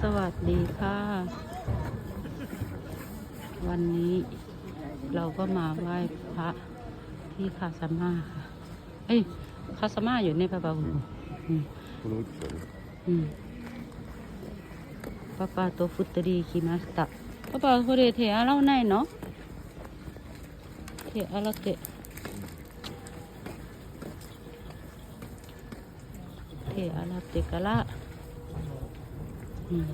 สวัสดีค่ะ วันนี้เราก็มาไหว้พระที่คาสมาค่ะ เอ้ยคาสมาอยู่ในพระบาวุรู้จักพระปาโตฟุตรีคีมาสตะพระปาคนเดียเทอาเล่าไนเนาะเทอาลาเกะเทอาลาเกะกะละ うん。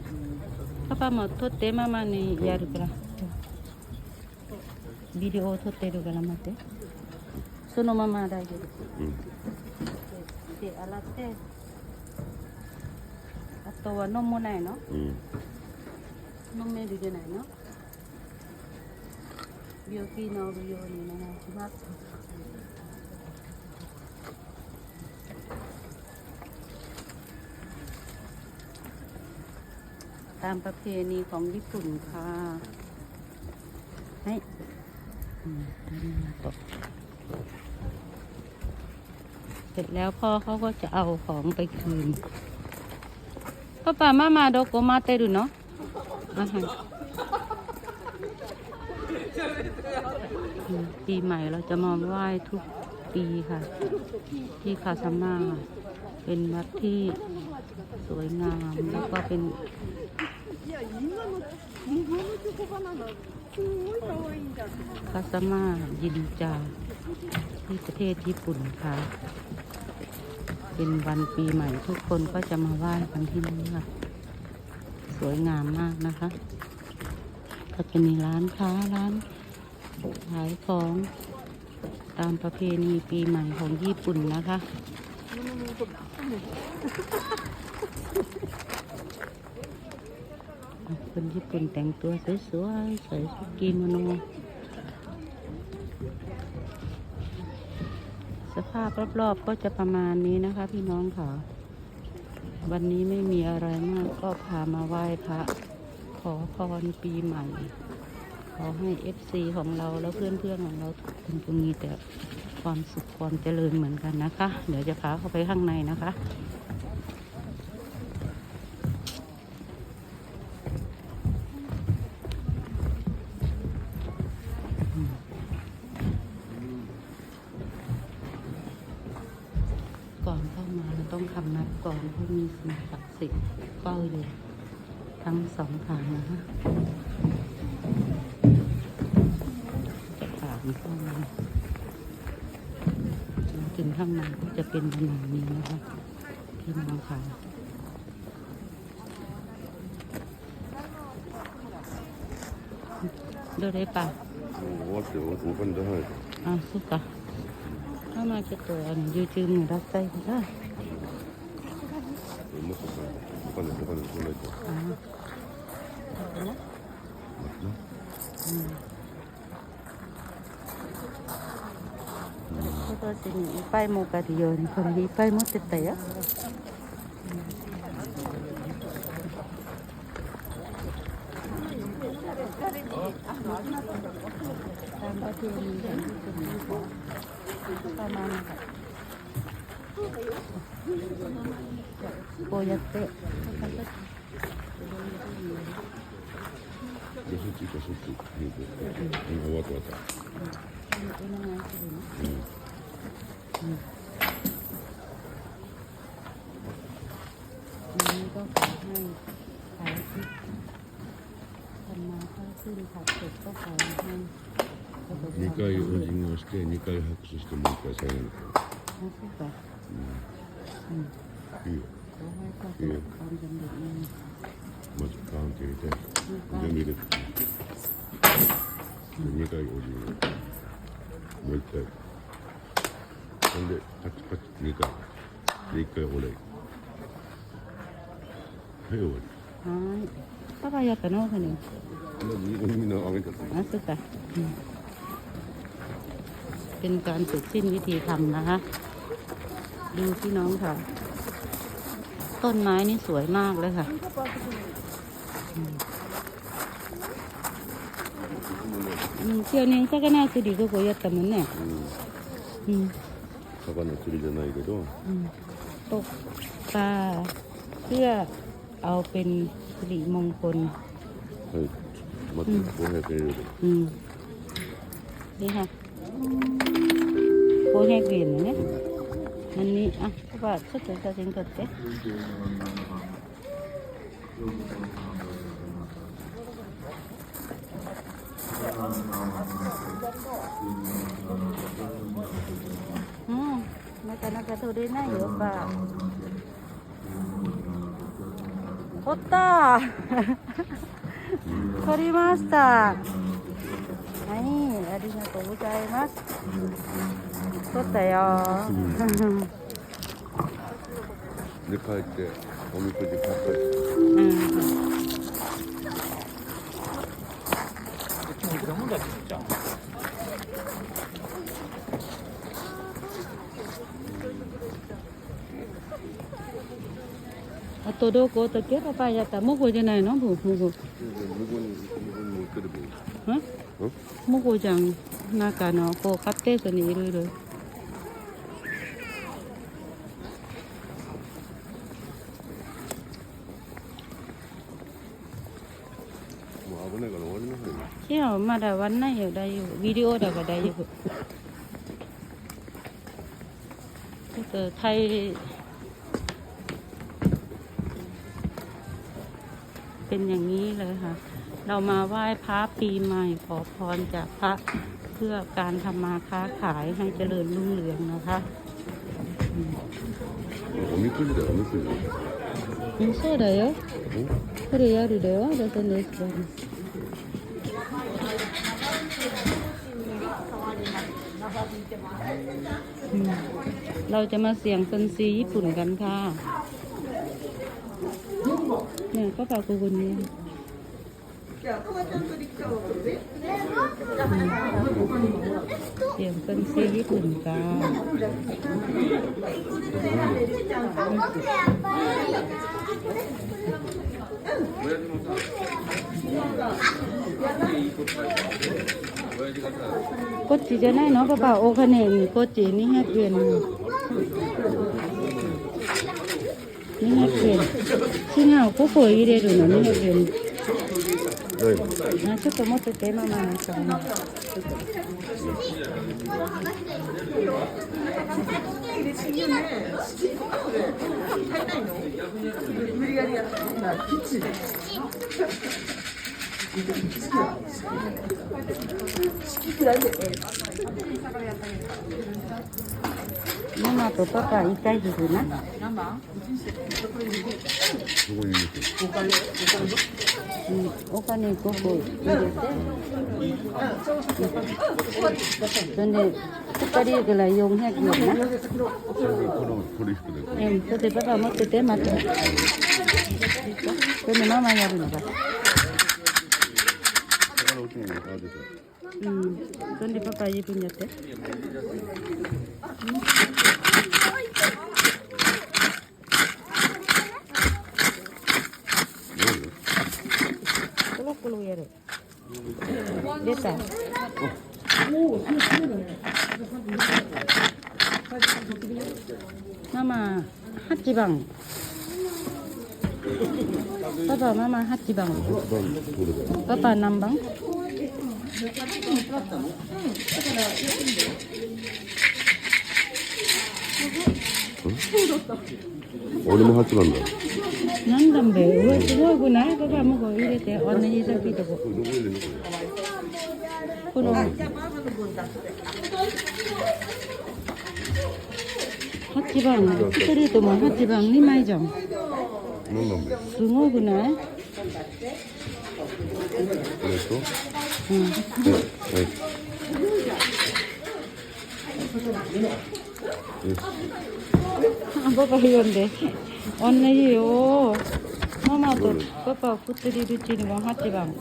パパも撮ってママにやるから。ビデオを撮ってるから待って。そのまま大丈夫。うん。手洗って。あとは飲むないの？うん。飲めるじゃないの？病気治るようにお願いします ตามประเพณีของญี่ปุ่นค่ะให้เสร็จแล้วพ่อเขาก็จะเอาของไปคืนพ่อป้ามามาโดโกมาเตรุเนาะอาหาปีใหม่เราจะมาไหว้ทุกปีค่ะ ที่คาซาม่าเป็นวัดที่สวยงาม แล้วก็เป็น や、今の日本のチョコバナナ、すごい可愛いんだって。 คาซาม่ายินจาที่ประเทศญี่ปุ่นค่ะ เป็นวันปีใหม่ทุกคนก็จะมาไหว้กันที่นี่ค่ะ สวยงามมากนะคะ ก็จะมีร้านค้าร้านขายของตามประเพณีปีใหม่ของญี่ปุ่นนะคะ คนญี่ปุ่นแต่งตัวสวยๆใส่กิโมโนสภาพรอบๆก็จะประมาณนี้นะคะ พี่น้องค่ะ วันนี้ไม่มีอะไรมากก็พามาไหว้พระ ขอพรปีใหม่ ขอให้เอฟซีของเราแล้วเพื่อนๆของเราทุกคนจงมีแต่ความสุขความเจริญเหมือนกันนะคะ เดี๋ยวจะพาเข้าไปข้างในนะคะ ก่อนเข้ามาเราต้องคำนับก่อนเพราะมีสิ่งศักดิ์สิทธิ์เฝ้าอยู่ทั้งสองทางนะคะจะผ่านเข้ามาจนถึงข้างในก็จะเป็นผนังนี้นะคะพี่น้องค่ะどれかもう終わってお金出さないと。あそっか ママちょっとあの YouTube のラッサイズが。子育うん。いっぱい儲かるようにこれでいっぱい持ってったよ。頑張ってพณีของญี่ปุ่นนะคะประมาณนี้ค่ะこうやってじゃあそっち行こうそっち。うんうん終わった終わった。お願いするのอันนี้ก็ขอให้ขายที่ทำมาค่าขึ้นขาดเสร็จก็ขอให้ 二回お辞儀をして二回拍手してもう一回下げる。あそうか。うん、いいよ。いいよ。まずパンって入れて。全部入れて2回お辞儀もう一回。ほんでパチパチ2回で一回お礼。はい終わり。はい。パパやったの？お金まずみんあげたあそうか、うん。 เป็นการเสร็จสิ้นวิธีทำนะคะ ดูพี่น้องค่ะ ต้นไม้นี่สวยมากเลยค่ะอืม去年魚釣りどこやったもんね。うんうん。魚釣りじゃないけど、うん。ตกปลาเพื่อ เอาเป็นสิริมงคล はい待って500円入れる อืม นี่ค่ะ 고객이 네. 언 니, 아, 봐, 저쪽에서 생겼 대. 응, 나가 나가 소리 나 요, 오 빠. 왔 다. 걸리마스터 아 니, 아리가또 고자이마 스. 撮ったよ、うん、で帰ってお買ったあとどこ？だけ？パパやった。もこじゃないの？こ。ここん。なん？かあのこう買っにいろいろ。 ますよねいやまだ終わんないよ大丈夫ビデオだから大丈夫ちょっとタイเป็นอย่างนี้เลยค่ะ เรามาไหว้พระปีใหม่ขอพรจากพระเพื่อการทำมาค้าขายให้เจริญรุ่งเรืองนะคะ おみくじだよおみくじうんそうだようんこれやるだよロトネス เราจะมาเสี่ยงเซนซีญี่ปุ่นกันค่ะเนี่ยก็ปากูคนนี้เสียงเซนซีญี่ปุ่นกัน こっちじゃないのパパお金にこっち200円の200円違うここ入れるの200円はいあちょっと持っててママの ね。で？ママとパパいたいですな。お金、お金。お金五個入れて。で。2人ぐらい400円な。これこれ引くでうん、それでパパ持ってて、待って。それでママやるのか。だからうちにあ出たうん、それでパパ自分やって。 바지방 빠빠 마마 핫지방 빠빠 남방 어리면 할줄 안 다. 난 담 배. 왜 그러고 나 그거 먹어 이래 돼. 어느 이들 비도 고. 그 럼. 8番。ストレートも8番2枚じゃん。すごくないうんパパ読んで。同じよ。ママとパパを振ってるうちにも8番、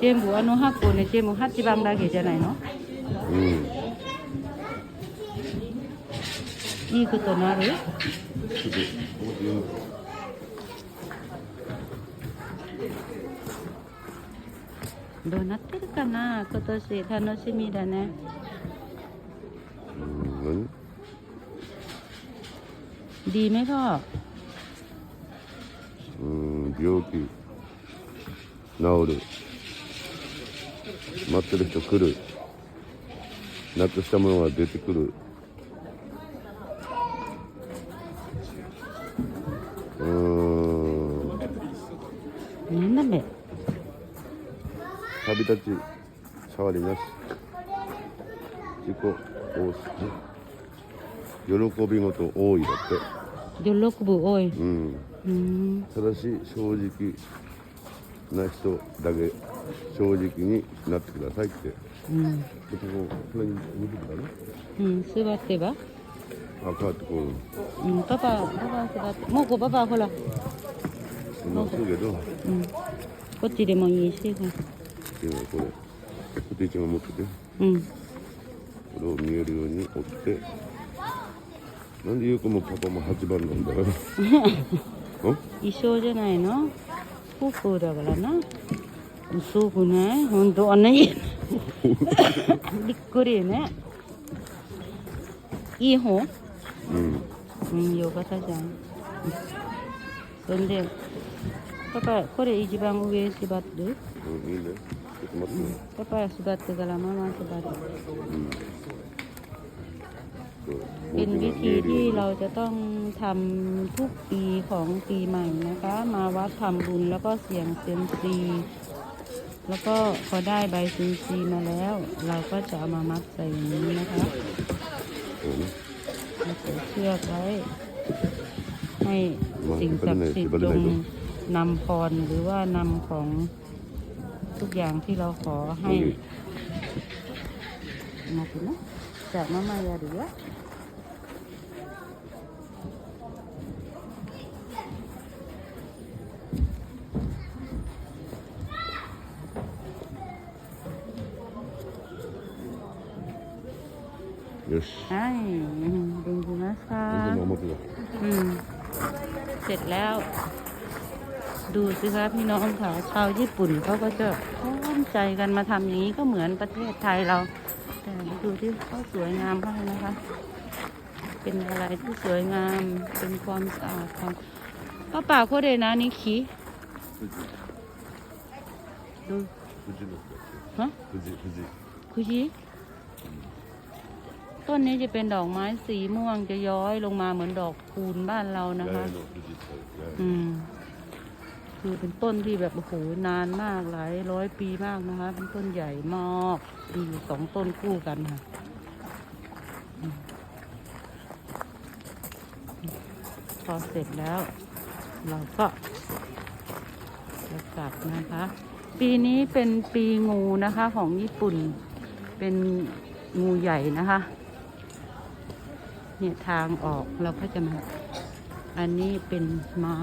全部あの箱ね全部8番だけじゃないの？うんいいことなるちょっとここで読むどうなってるかな今年楽しみだねうん ดีไหมพ่อ うん病気治る待ってる人来る なくしたものが出てくる。うん。旅立ち触りなし。自己多す喜び事多いだって。喜ぶ多い。うん。うん。正し正直。な人だけ正直になってくださいって。うん。ここ、これにね。うん、座ってば。あ、こうやってこう。うん、パパ、パパ座って。もうこう、パパ、ほら。けど。うん。こっちでもいいし。今これ、こっち持ってて。うん。これを見えるように折って。なんで優子もパパも8番なんだよ。一生じゃないの？夫婦だからな。そうくない本当あんなにびっくりね。いい方？うん。うんよかったじゃん。そんでパパこれ一番上縛ってる？うんいいね。ちょっと待ってね。パパ縛ってからママ縛る。そう เป็นวิธีที่เราจะต้องทำทุกปีของปีใหม่นะคะ มาวัดทำบุญแล้วก็เสี่ยงเซียมซีแล้วก็พอได้ใบซีซีมาแล้ว เราก็จะเอามามัดใส่นี้นะคะใส่เชือกไว้ ให้สิ่งศักดิ์สิทธิ์ลงนำพรหรือว่านำของทุกอย่างที่เราขอให้มาถึงนะจากมา มายาหรือ เสร็จแล้ว ดูสิครับพี่น้องค่ะชาวญี่ปุ่นเขาก็จะพร้อมใจกันมาทำอย่างนี้ก็เหมือนประเทศไทยเรา แต่ดูที่เขาสวยงามมากนะคะ เป็นอะไรที่สวยงามเป็นความสะอาดของป้าป่าโคเดนะนิคิดูฮะคุจิคุจิ ต้นนี้จะเป็นดอกไม้สีม่วงจะย้อยลงมาเหมือนดอกคูนบ้านเรานะคะ อืม คือเป็นต้นที่แบบโอ้โหนานมากหลายร้อยปีมากนะคะ เป็นต้นใหญ่มากมีสองต้นคู่กันค่ะพอเสร็จแล้ว เราก็จะกลับนะคะ ปีนี้เป็นปีงูนะคะของญี่ปุ่นเป็นงูใหญ่นะคะ เนี่ยทางออกเราก็จะมา อันนี้เป็นม้า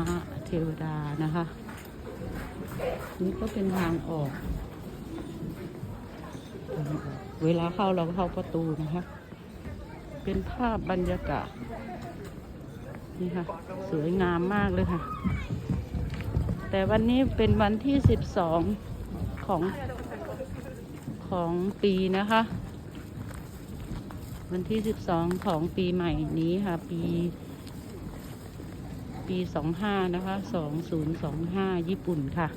เทวดานะคะ นี่ก็เป็นทางออกทางออก เวลาเข้าเราก็เข้าประตูนะคะ เป็นภาพบรรยากาศนี่ค่ะ สวยงามมากเลยค่ะ แต่วันนี้เป็นวันที่สิบสองของของปีนะคะ วันที่สิบสองของปีใหม่นี้ค่ะ ปี ปีสองห้านะคะสองศูนย์สองห้าญี่ปุ่นค่ะ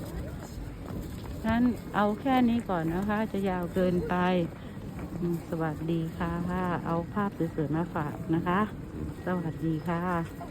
งั้นเอาแค่นี้ก่อนนะคะ จะยาวเกินไป สวัสดีค่ะ เอาภาพสวยๆมาฝากนะคะ สวัสดีค่ะ